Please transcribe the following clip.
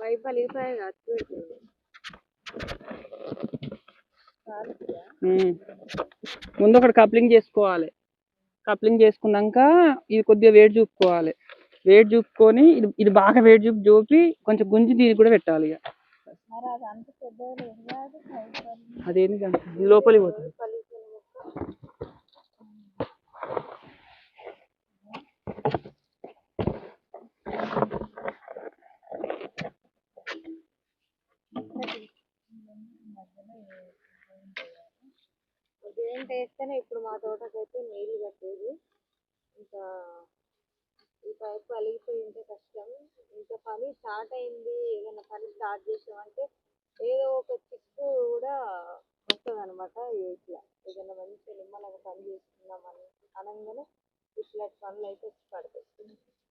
Pipe పలిగిపోయాయి. ముందు ఒకటి coupling చేసుకోవాలి. కప్లింగ్ చేసుకున్నాక ఇది కొద్దిగా వెయిట్ చూపుకోవాలి. వెయిట్ చూపుకొని ఇది ఇది బాగా వెయిట్ చూపి చూపి కొంచెం గుంజి దీనికి కూడా పెట్టాలి ఇక. మరి అది అంత ఉదయం వేస్తేనే ఇప్పుడు మా తోటకైతే నీళ్ళు కట్టేది ఇంకా ఈ పైపు అలిగిపోయి ఉంటే కష్టం. ఇంకా పని స్టార్ట్ అయింది. ఏదైనా పని స్టార్ట్ చేసామంటే ఏదో ఒక చిక్కు కూడా వస్తుంది అనమాట ఇట్లా. ఏదైనా మంచిగా నిమ్మలంగా పని చేసుకుందాం అని అనగానే ఇట్లాంటి పనులు అయితే వచ్చి పడతాయి.